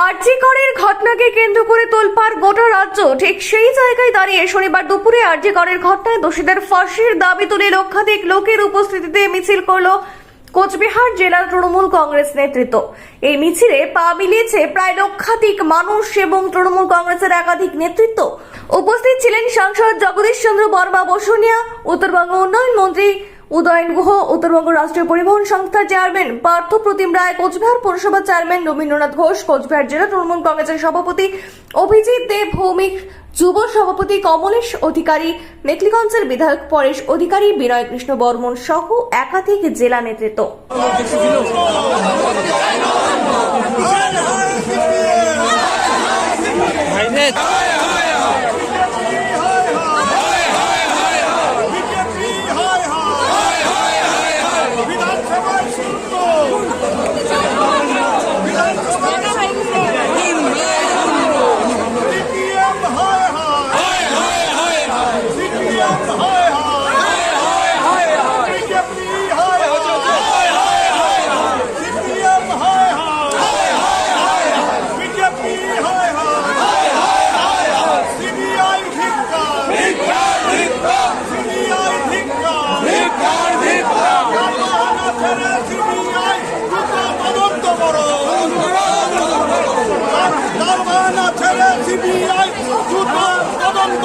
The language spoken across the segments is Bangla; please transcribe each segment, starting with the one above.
আরজিকরের ঘটনাকে কেন্দ্র করে তোলপাড় গোটা রাজ্য, ঠিক সেই জায়গায় দাঁড়িয়ে শনিবার দুপুরে আরজিকরের ঘটনায় দোষীদের ফাঁসির দাবি তুলে লক্ষাধিক লোকের উপস্থিতিতে মিছিল করল কোচবিহার জেলার তৃণমূল কংগ্রেস নেতৃত্ব। এই মিছিলে পা মিলিয়েছে প্রায় লক্ষাধিক মানুষ এবং তৃণমূল কংগ্রেসের একাধিক নেতৃত্ব। উপস্থিত ছিলেন সাংসদ জগদীশ চন্দ্র বর্মা বসুনিয়া, উত্তরবঙ্গ উন্নয়ন মন্ত্রী উদয়ন গুহ উত্তরবঙ্গ রাষ্ট্রীয় পরিবহন সংস্থার চেয়ারম্যান পার্থ প্রতিম রায় কোচবিহার পৌরসভা চেয়ারম্যান রবীন্দ্রনাথ ঘোষ কোচবিহার জেলা তৃণমূল কংগ্রেসের সভাপতি অভিজিৎ দেব ভৌমিক যুব সভাপতি কমলেশ অধিকারী মেখলিগঞ্জের বিধায়ক পরেশ অধিকারী বিনয় কৃষ্ণ বর্মন সহ একাধিক জেলা নেতৃত্ব বিজেপি হায় হায় বিধানসভায় শূন্য বিধানসভায় শূন্য সিপিএম হায় হায় সিপিএম হায় হায় বিজেপি হায় হায় সিপিএম হায় হায় বিজেপি হায় হায় সিবিআই ভিক্ষা সিবিআই ভিক্ষা কারখানা ছেড়ে সিবিআই দ্রুত তদন্ত করো কারখানা ছেড়ে সিবিআই তদন্ত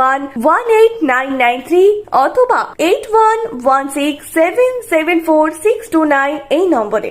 one one eight nine nine three অথবা eight one one six seven seven four six two nine এই নম্বরে।